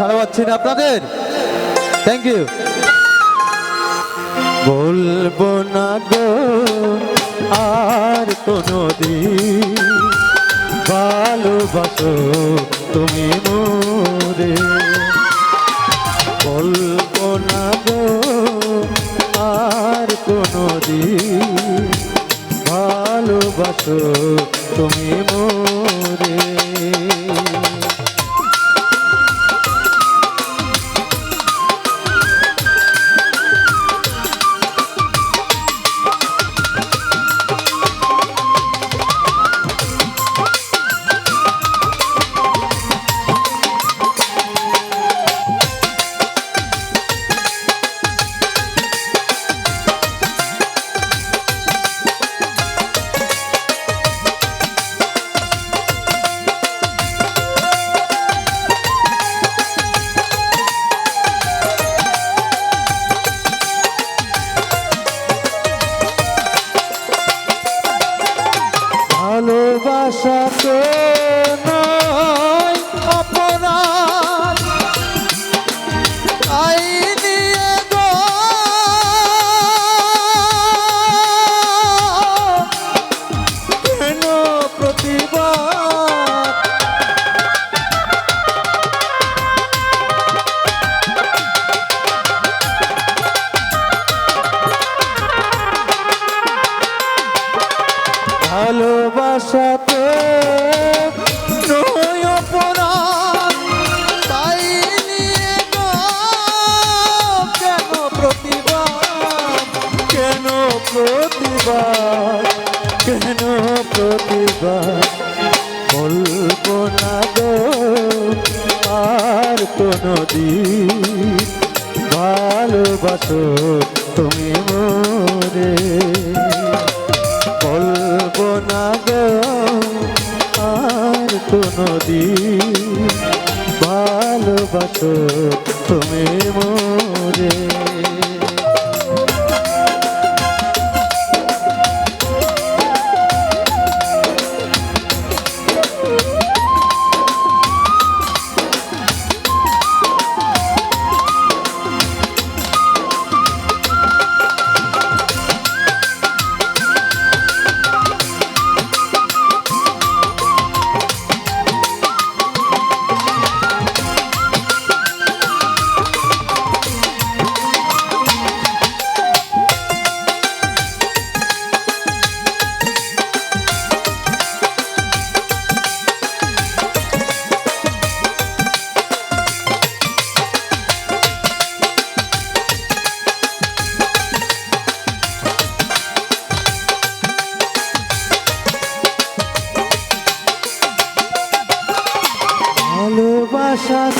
সাড়া পাচ্ছি না আপনাদের থ্যাংক ইউ বলব না গো, আর কোনো দিন ভালোবাসো তুমি মোরে। বলব না গো, আর কোনো দিন ভালোবাসো তুমি মোরে। গো আর কোনো দিন ভালোবাসো তুমি মোরে বলব না আর কোনো দিন তুমি মোরে ভালোবাসা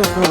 আর কোনো